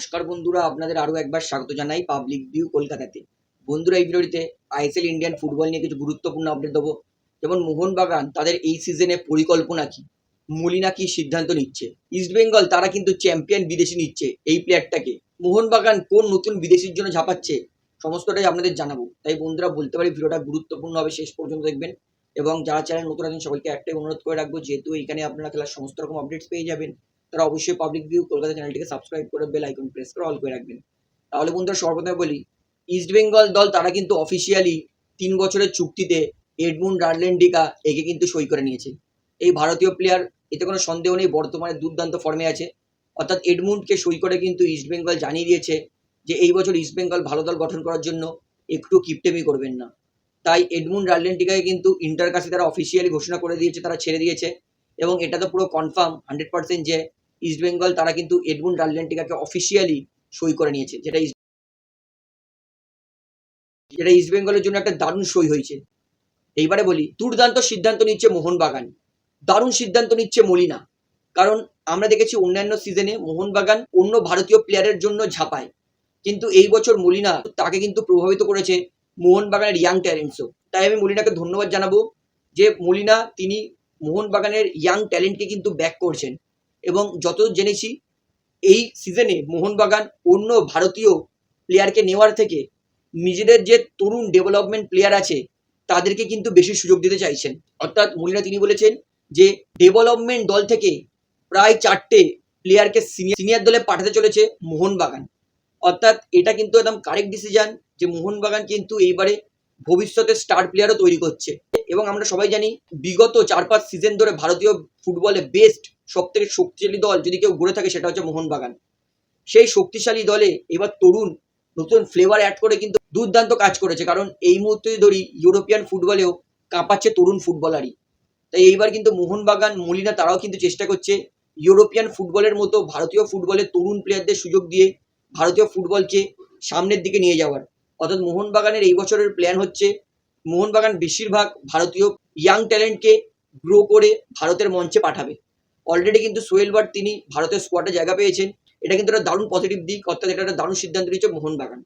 নমস্কার বন্ধুরা, আপনাদের আরও একবার স্বাগত জানাই পাবলিক ভিউ কলকাতাতে। বন্ধুরা, এই ভিডিওটিতে আইএসএল ইন্ডিয়ান ফুটবল নিয়ে কিছু গুরুত্বপূর্ণ আপডেট দেবো। যেমন মোহনবাগান, তাদের এই সিজনে পরিকল্পনা কি? মলিনা কি সিদ্ধান্ত নিচ্ছে? ইস্টবেঙ্গল তারা কিন্তু চ্যাম্পিয়ন বিদেশি নিচ্ছে এই প্লেয়ারটাকে মোহনবাগান কোন নতুন বিদেশির জন্য ঝাঁপাচ্ছে? সমস্তটাই আপনাদের জানাব। তাই বন্ধুরা, বলতে পারি ভিডিওটা গুরুত্বপূর্ণ হবে, শেষ পর্যন্ত দেখবেন। এবং যারা চ্যানেল নতুন আছেন সকলকে একটাই অনুরোধ করে রাখব, যেহেতু এখানে আপনারা খেলার সমস্ত রকম আপডেটস পেয়ে যাবেন। তারা অবশ্যই পাবলিক ভিউ কলকাতা চ্যানেলটিকে সাবস্ক্রাইব করে বেল আইকন প্রেস করে অল করে রাখবেন। তাহলে বন্ধুরা সর্বপ্রথমে বলি ইস্ট বেঙ্গল দল তারা কিন্তু অফিসিয়ালি তিন বছরের চুক্তিতে এডমুন রার্লেন্ডিকা একে কিন্তু সই করে নিয়েছে। এই ভারতীয় প্লেয়ার এতে কোনো সন্দেহ নেই, বর্তমানে দুর্দান্ত ফর্মে আছে। অর্থাৎ এডমুন্ডকে সই করে কিন্তু ইস্ট বেঙ্গল জানিয়ে দিয়েছে যে, এই বছর ইস্ট বেঙ্গল ভালো দল গঠন করার জন্য একটু কিপটেমি করবেন না। তাই এডমুন্ড রার্লেন্টিকাকে কিন্তু ইন্টার কাছে তারা অফিসিয়ালি ঘোষণা করে দিয়েছে, তারা ছেড়ে দিয়েছে। এবং এটা তো পুরো কনফার্ম হান্ড্রেড পার্সেন্ট যে ইস্ট বেঙ্গল তারা কিন্তু এডমুন্ড রার্লেন্টিকাকে অফিসিয়ালি সই করে নিয়েছে। যেটা যেটা ইস্ট বেঙ্গলের জন্য একটা দারুণ সই হয়েছে। এইবারে বলি, দুর্দান্ত সিদ্ধান্ত নিচ্ছে মোহনবাগান। দারুণ সিদ্ধান্ত নিচ্ছে মলিনা। কারণ আমরা দেখেছি অন্যান্য সিজনে মোহনবাগান অন্য ভারতীয় প্লেয়ারের জন্য ঝাঁপায়। কিন্তু এই বছর মলিনা তাকে কিন্তু প্রভাবিত করেছে মোহনবাগানের ইয়াং ট্যালেন্টসও তাই আমি মলিনাকে ধন্যবাদ জানাব যে মলিনা তিনি মোহনবাগানের ইয়াং ট্যালেন্টকে কিন্তু ব্যাক করছেন। এবং যতদূর জেনেছি, এই সিজনে মোহনবাগান অন্য ভারতীয় প্লেয়ারকে নেওয়ার থেকে নিজেদের যে তরুণ ডেভেলপমেন্ট প্লেয়ার আছে, তাদেরকে কিন্তু বেশি সুযোগ দিতে চাইছেন। অর্থাৎ মলিনা তিনি বলেছেন যে ডেভেলপমেন্ট দল থেকে প্রায় চারটে প্লেয়ারকে সিনিয়র দলে পাঠাতে চলেছে মোহনবাগান। অর্থাৎ এটা কিন্তু একদম কারেক্ট ডিসিশন যে, মোহনবাগান কিন্তু এইবারে ভবিষ্যতে স্টার প্লেয়ারও তৈরি করছে। এবং আমরা সবাই জানি বিগত চার পাঁচ সিজন ধরে ভারতীয় ফুটবলে বেস্ট সব থেকে শক্তিশালী দল যদি কেউ গড়ে থাকে সেটা হচ্ছে মোহনবাগান। সেই শক্তিশালী দলে এবার তরুণ নতুন ফ্লেভার অ্যাড করে কিন্তু দুর্দান্ত কাজ করেছে। কারণ এই মুহূর্তে ধরি ইউরোপিয়ান ফুটবলেও কাঁপাচ্ছে তরুণ ফুটবলারই তাই এইবার কিন্তু মোহনবাগান, মলিনা তারাও কিন্তু চেষ্টা করছে ইউরোপিয়ান ফুটবলের মতো ভারতীয় ফুটবলের তরুণ প্লেয়ারদের সুযোগ দিয়ে ভারতীয় ফুটবলকে সামনের দিকে নিয়ে যাওয়ার। অর্থাৎ মোহনবাগানের এই বছরের প্ল্যান হচ্ছে মোহনবাগান বেশিরভাগ ভারতীয় ইয়াং ট্যালেন্টকে গ্রো করে ভারতের মঞ্চে পাঠাবে। অলরেডি কিন্তু সোহেল বাট তিনি ভারতের স্কোয়াডে জায়গা পেয়েছেন। এটা কিন্তু একটা দারুণ পজিটিভ দিক, অর্থাৎ এটা একটা দারুণ সিদ্ধান্ত নিয়েছে মোহনবাগান।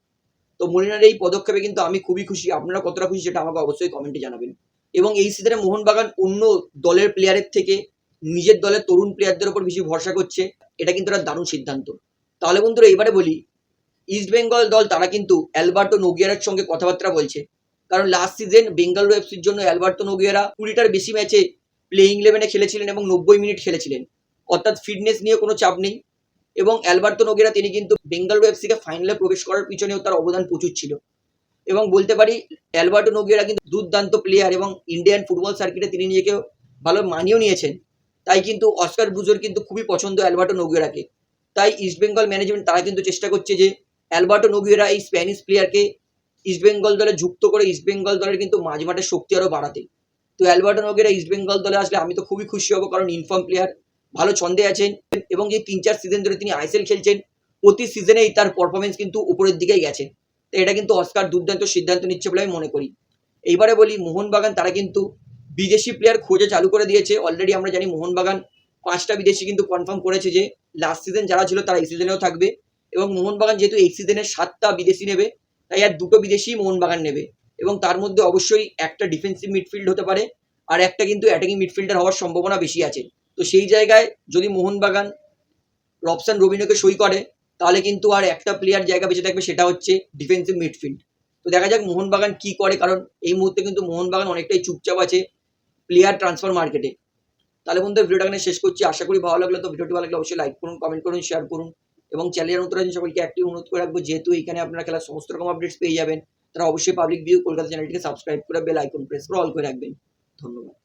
তো মলিনার এই পদক্ষেপে কিন্তু আমি খুবই খুশি। আপনারা কতটা খুশি সেটা আমাকে অবশ্যই কমেন্টে জানাবেন। এবং এই সিজনে মোহনবাগান অন্য দলের প্লেয়ারের থেকে নিজের দলের তরুণ প্লেয়ারদের উপর বেশি ভরসা করছে। এটা কিন্তু একটা দারুণ সিদ্ধান্ত। তাহলে বন্ধুরা এবারে বলি ইস্ট বেঙ্গল দল তারা কিন্তু অ্যালবার্টো নোগিয়ারের সঙ্গে কথাবার্তা বলছে। কারণ লাস্ট সিজন বেঙ্গালুরু এফসির জন্য অ্যালবার্টো নোগিয়ারা কুড়িটার বেশি ম্যাচে প্লেইং ইলেভেনে খেলেছিলেন এবং নব্বই মিনিট খেলেছিলেন। অর্থাৎ ফিটনেস নিয়ে কোনো চাপ নেই। এবং অ্যালবার্তো নোগেরা তিনি কিন্তু বেঙ্গালুরু এফসিকে ফাইনালে প্রবেশ করার পিছনেও তার অবদান প্রচুর ছিল। এবং বলতে পারি অ্যালবার্টো নোগেরা কিন্তু দুর্দান্ত প্লেয়ার এবং ইন্ডিয়ান ফুটবল সার্কিটে তিনি নিজেকে ভালো মানিয়েও নিয়েছেন। তাই কিন্তু অস্কার বুজোর কিন্তু খুবই পছন্দ অ্যালবার্টো নোগেরাকে তাই ইস্টবেঙ্গল ম্যানেজমেন্ট তারা কিন্তু চেষ্টা করছে যে অ্যালবার্টো নোগেরা এই স্প্যানিশ প্লেয়ারকে ইস্টবেঙ্গল দলে যুক্ত করে ইস্টবেঙ্গল দলের কিন্তু মাঝমাঠের শক্তি আরও বাড়াতে। তো অ্যালবার্টো নোগেরা ইস্টবেঙ্গল দলে আসলে আমি তো খুবই খুশি হব কারণ ইনফর্ম প্লেয়ার ভালো ছন্দে আছেন এবং এই তিন চার সিজন ধরে তিনি আইএসএল খেলছেন। প্রতি সিজনেই তার পারফরমেন্স কিন্তু উপরের দিকেই গেছে। তো এটা কিন্তু অস্কার দুর্দান্ত সিদ্ধান্ত নিচ্ছে বলে আমি মনে করি। এইবারে বলি মোহনবাগান, তারা কিন্তু বিদেশি প্লেয়ার খোঁজে চালু করে দিয়েছে। অলরেডি আমরা জানি মোহনবাগান পাঁচটা বিদেশি কিন্তু কনফার্ম করেছে যে লাস্ট সিজন যারা ছিল তারা এই সিজনেও থাকবে। এবং মোহনবাগান যেহেতু এই সিজনে সাতটা বিদেশি নেবে তাই আর দুটো বিদেশি মোহনবাগান নেবে। এবং তার মধ্যে অবশ্যই একটা ডিফেন্সিভ মিডফিল্ড হতে পারে, আর একটা কিন্তু অ্যাটাকিং মিডফিল্ডার হওয়ার সম্ভাবনা বেশি আছে। তো সেই জায়গায় যদি মোহনবাগান রবসান রবিনোকে সই করে, তাহলে কিন্তু আর একটা প্লেয়ার জায়গা বেঁচে থাকবে সেটা হচ্ছে ডিফেন্সিভ মিডফিল্ড তো দেখা যাক মোহনবাগান কি করে, কারণ এই মুহূর্তে কিন্তু মোহনবাগান অনেকটাই চুপচাপ আছে প্লেয়ার ট্রান্সফার মার্কেটে তাহলে বন্ধু ভিডিওটা শেষ করছি। আশা করি ভালো লাগল তো ভিডিওটি ভালো লাগলে অবশ্যই লাইক করুন কমেন্ট করুন শেয়ার করুন। এবং চ্যানেলের নতুন আছেন সকলকে একটি অনুরোধ করে রাখব। যেহেতু এখানে আপনারা খেলার সমস্ত রকম আপডেটস পেয়ে যাবেন, তারা অবশ্যই পাবলিক ভিউ কলকাতা চ্যানেলটিকে সাবস্ক্রাইব করে বেল আইকন প্রেস করে অল করে রাখবেন। ধন্যবাদ।